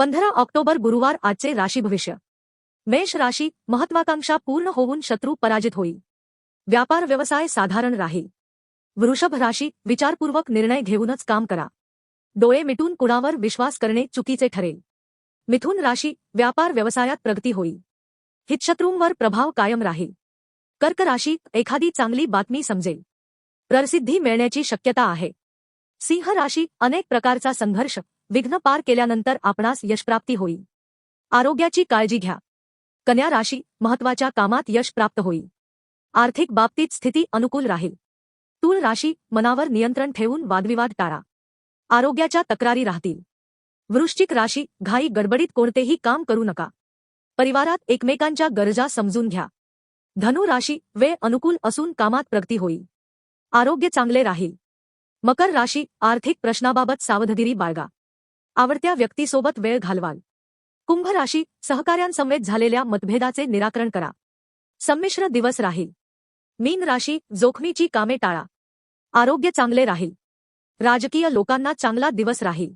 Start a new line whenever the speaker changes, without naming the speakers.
पंधरा ऑक्टोबर गुरुवार आजचे राशी भविष्य. मेष राशी महत्वाकांक्षा पूर्ण होऊन शत्रू पराजित होईल. व्यापार व्यवसाय साधारण राहील. वृषभ राशी विचारपूर्वक निर्णय घेऊनच काम करा. डोळे मिटून कुणावर विश्वास करणे चुकीचे ठरेल. मिथुन राशी व्यापार व्यवसायात प्रगती होईल. हितशत्रूंवर प्रभाव कायम राहील. कर्क राशी एखादी चांगली बातमी समजेल. प्रसिद्धी मिळण्याची शक्यता आहे. सिंह राशी अनेक प्रकारचा संघर्ष विघ्न पार केल्यानंतर आपणास यशप्राप्ती होईल. आरोग्याची काळजी घ्या. कन्या राशी महत्त्वाच्या कामात यश प्राप्त होईल. आर्थिक बाबतीत स्थिती अनुकूल राहील. तूळ राशी मनावर नियंत्रण ठेवून वादविवाद टाळा. आरोग्याच्या तक्रारी राहतील. वृश्चिक राशी घाई गडबडीत कोणतेही काम करू नका. परिवारात एकमेकांच्या गरजा समजून घ्या. धनु राशी वेळ अनुकूल असून कामात प्रगती होईल. आरोग्य चांगले राहील. मकर राशी आर्थिक प्रश्नाबाबत सावधगिरी बाळगा. आवडत्या व्यक्तीसोबत वेळ घालवाल. कुंभ राशी सहकाऱ्यांसमेत झालेल्या मतभेदाचे निराकरण करा. संमिश्र दिवस राहील. मीन राशी जोखमीची कामे टाळा. आरोग्य चांगले राहील. राजकीय लोकांना चांगला दिवस राहील.